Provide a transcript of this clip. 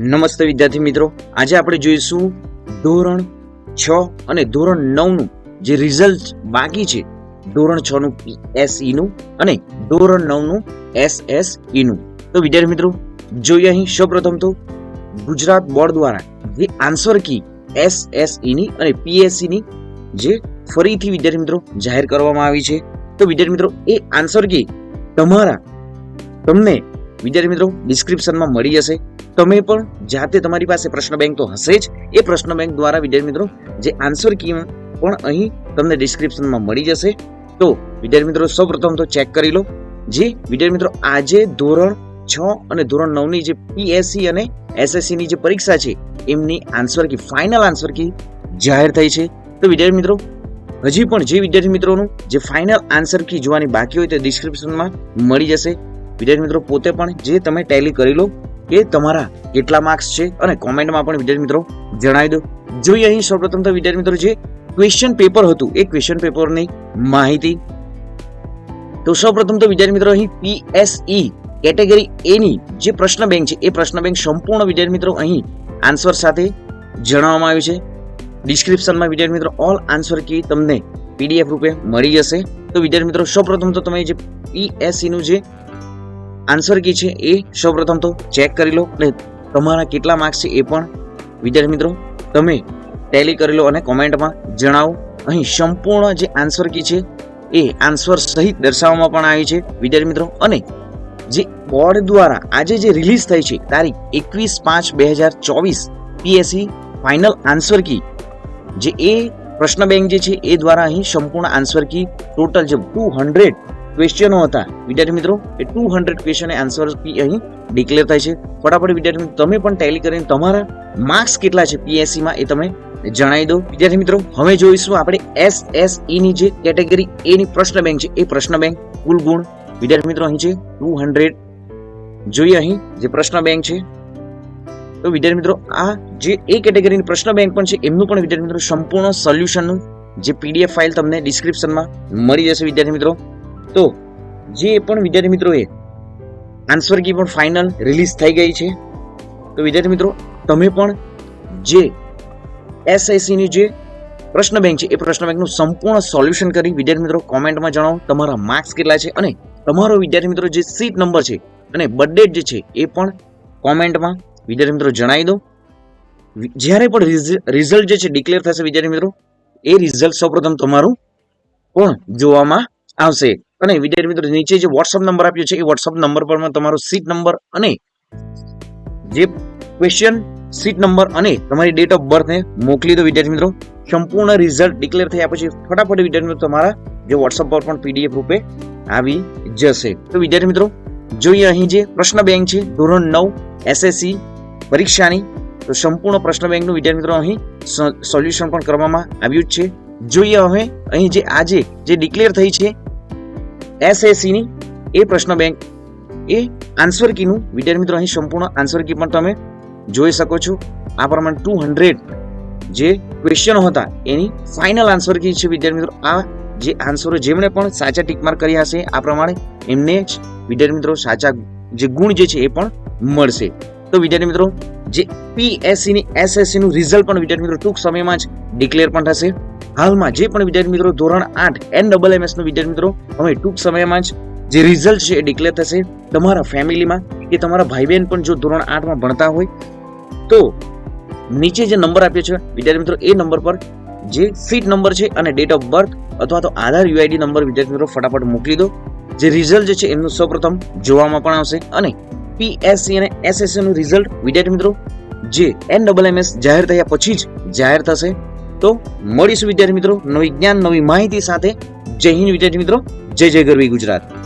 નમસ્તે વિદ્યાર્થી મિત્રો. આજે આપણે જોઈશું ધોરણ છ અને ધોરણ નવનું જે રિઝલ્ટ બાકી છે, ધોરણ છ નું પીએસઈ નું અને ધોરણ નવનું એસએસઈ નું. તો વિદ્યાર્થી મિત્રો, જોઈએ અહીં સૌપ્રથમ તો ગુજરાત બોર્ડ દ્વારા જે આન્સર કી એસએસઈ ની અને પીએસસી ની જે ફરીથી વિદ્યાર્થી મિત્રો જાહેર કરવામાં આવી છે. તો વિદ્યાર્થી મિત્રો, એ આન્સર કી તમારા, તમને વિદ્યાર્થી મિત્રો ડિસ્ક્રિપ્શનમાં મળી જશે. તમે પણ જાતે તમારી પાસે પ્રશ્ન બેંક તો હશે જ. એ પ્રશ્ન બેંક દ્વારા વિદ્યાર્થી મિત્રો, જે આન્સર કી પણ અહીં તમને ડિસ્ક્રિપ્શનમાં મળી જશે. તો વિદ્યાર્થી મિત્રો, સૌપ્રથમ તો ચેક કરી લો. જે વિદ્યાર્થી મિત્રો, આજે ધોરણ છ અને ધોરણ નવની જે પીએસસી અને એસએસસી ની જે પરીક્ષા છે, એમની answer key final answer key જાહેર થઈ છે. તો વિદ્યાર્થી મિત્રો, હજી પણ જે વિદ્યાર્થી મિત્રોનું જે ફાઇનલ આન્સર કી જોવાની બાકી હોય તે ડિસ્ક્રિપ્શનમાં મળી જશે. વિદ્યાર્થી મિત્રો, પોતે પણ જે તમે ટેલી કરી લો, એ તમારા કેટલા માર્ક્સ છે અને કોમેન્ટમાં પણ વિદ્યાર્થી મિત્રો જણાવી દો. જોઈએ અહીં સૌપ્રથમ તો વિદ્યાર્થી મિત્રો જે ક્વેશ્ચન પેપર હતું, એ ક્વેશ્ચન પેપરની માહિતી. તો સૌપ્રથમ તો વિદ્યાર્થી મિત્રો અહીં પીએસઈ કેટેગરી એ ની જે પ્રશ્ન બેંક છે, એ પ્રશ્ન બેંક સંપૂર્ણ વિદ્યાર્થી મિત્રો અહીં આન્સર સાથે જણાવવામાં આવ્યું છે. ડિસ્ક્રિપ્શનમાં વિદ્યાર્થી મિત્રો ઓલ આન્સર કી તમને પીડીએફ રૂપે મળી જશે. તો વિદ્યાર્થી મિત્રો, સૌપ્રથમ તો તમે જે પીએસસી નું જે આન્સર કી છે એ સૌપ્રથમ તો ચેક કરી લો અને તમારા કેટલા માર્ક્સ છે એ પણ વિદ્યાર્થી મિત્રો તમે ટેલી કરી લો અને કોમેન્ટમાં જણાવો. અહીં સંપૂર્ણ જે આન્સર કી છે એ આન્સર સહિત દર્શાવવામાં પણ આવી છે વિદ્યાર્થી મિત્રો. અને જે બોર્ડ દ્વારા આજે જે રિલીઝ થઈ છે તારીખ એકવીસ પાંચ બે હજાર ચોવીસ પીએસસી ફાઇનલ આન્સર કી જે એ પ્રશ્ન બેંક જે છે એ દ્વારા અહીં સંપૂર્ણ આન્સર કી ટોટલ જે ટુ હંડ્રેડ ક્વેશ્ચનો હતા. વિદ્યાર્થી મિત્રો, એ ટુ હંડ્રેડ ક્વેશ્ચન આન્સર અહીં ડિક્લેર થાય છે. ફટાફટ વિદ્યાર્થી મિત્રો, તમે પણ ટેલી કરીને તમારા માર્ક્સ કેટલા છે પીએસસીમાં એ તમે જણાવી દો. વિદ્યાર્થી મિત્રો, હવે જોઈશું આપણે એસ એસની જે કેટેગરી એ ની પ્રશ્ન બેંક છે, એ પ્રશ્ન બેંક કુલ ગુણ. વિદ્યાર્થી મિત્રો, અહીં છે ટુ હંડ્રેડ જોઈએ અહીં જે પ્રશ્ન બેંક છે. તો વિદ્યાર્થી મિત્રો, આ જે એ કેટેગરીની પ્રશ્ન બેંક પણ છે, એમનું પણ વિદ્યાર્થી મિત્રો સંપૂર્ણ સોલ્યુશનનું જે પીડીએફ ફાઇલ તમને ડિસ્ક્રિપ્શનમાં મળી જશે વિદ્યાર્થી મિત્રો. તો જે પણ વિદ્યાર્થી મિત્રોએ આન્સર કી પણ ફાઇનલ રિલીઝ થઈ ગઈ છે, તો વિદ્યાર્થી મિત્રો, તમે પણ જે એસઆઈસીની જે પ્રશ્ન બેંક છે, એ પ્રશ્ન બેંકનું સંપૂર્ણ સોલ્યુશન કરી વિદ્યાર્થી મિત્રો કોમેન્ટમાં જણાવો તમારા માર્ક્સ કેટલા છે અને તમારો વિદ્યાર્થી મિત્રો જે સીટ નંબર છે અને બર્થડેટ જે છે, એ પણ કોમેન્ટમાં વિદ્યાર્થી મિત્રો જણાવી દો. જ્યારે પણ રિઝલ્ટ જે છે ડિક્લેર થશે વિદ્યાર્થી મિત્રો, એ રિઝલ્ટ સૌપ્રથમ તમારું પણ જોવામાં આવશે. અને વિદ્યાર્થી મિત્રો, નીચે જે વોટ્સઅપ નંબર આપ્યો છે, એ વોટ્સઅપ નંબર પર તમારો સીટ નંબર અને જે ક્વેશ્ચન સીટ નંબર અને તમારી ડેટ ઓફ બર્થને મોકલી દો વિદ્યાર્થી મિત્રો. સંપૂર્ણ રિઝલ્ટ ડિક્લેર થયા પછી ફટાફટ વિદ્યાર્થી મિત્રો, તમારા જે વોટ્સઅપ પર પણ પીડીએફ રૂપે આવી જશે. તો વિદ્યાર્થી મિત્રો, જોઈએ અહીં જે પ્રશ્ન બેંક છે, ધોરણ નવ એસએસસી પરીક્ષાની. તો સંપૂર્ણ પ્રશ્ન બેંકનું વિદ્યાર્થી મિત્રો, અહીં સોલ્યુશન પણ કરવામાં આવ્યું જ છે. જોઈએ હવે અહીં જે આજે જે ડિક્લેર થઈ છે એસએસસી ની એ પ્રશ્ન બેંક એ આન્સર કીનું વિદ્યાર્થી મિત્રો, અહીં સંપૂર્ણ આન્સર કી પણ તમે જોઈ શકો છો. આ પ્રમાણે ટુ હંડ્રેડ જે ક્વેશ્ચનો હતા, એની ફાઇનલ આન્સર કી છે વિદ્યાર્થી મિત્રો. આ જે આન્સરો જેમણે પણ સાચા ટીકમાર્ક કર્યા હશે, આ પ્રમાણે એમને જ વિદ્યાર્થી મિત્રો સાચા જે ગુણ જે છે એ પણ મળશે. તો વિદ્યાર્થી મિત્રો, જે પીએસસી ની એસએસસી નું રિઝલ્ટ પણ વિદ્યાર્થી મિત્રો ટૂંક સમયમાં જ ડિક્લેર પણ થશે. હાલમાં જે પણ વિદ્યાર્થી મિત્રો ધોરણ આઠ એન ડબલ એમ નો વિદ્યાર્થી મિત્રો હવે ટૂંક સમયમાં જ જે રિઝલ્ટ છે એ ડિક્લેર થશે. તમારા ફેમિલીમાં કે તમારા ભાઈ બહેન પણ જો ધોરણ આઠમાં ભણતા હોય, તો નીચે જે નંબર આપ્યો છે, વિદ્યાર્થી મિત્રો, એ નંબર પર જે સીટ નંબર છે અને ડેટ ઓફ બર્થ અથવા તો આધાર યુઆઈડી નંબર વિદ્યાર્થી મિત્રો ફટાફટ મોકલી દો. જે રિઝલ્ટ છે એમનું સૌપ્રથમ જોવામાં પણ આવશે અને પીએસસી અને એસએસસી નું રિઝલ્ટ વિદ્યાર્થી મિત્રો, જે એન ડબલ એમએસ જાહેર થયા પછી જ જાહેર થશે. તો મળીશું વિદ્યાર્થી મિત્રો નવી જ્ઞાન, નવી માહિતી સાથે. જય હિન્દ વિદ્યાર્થી મિત્રો. જય જય ગરવી ગુજરાત.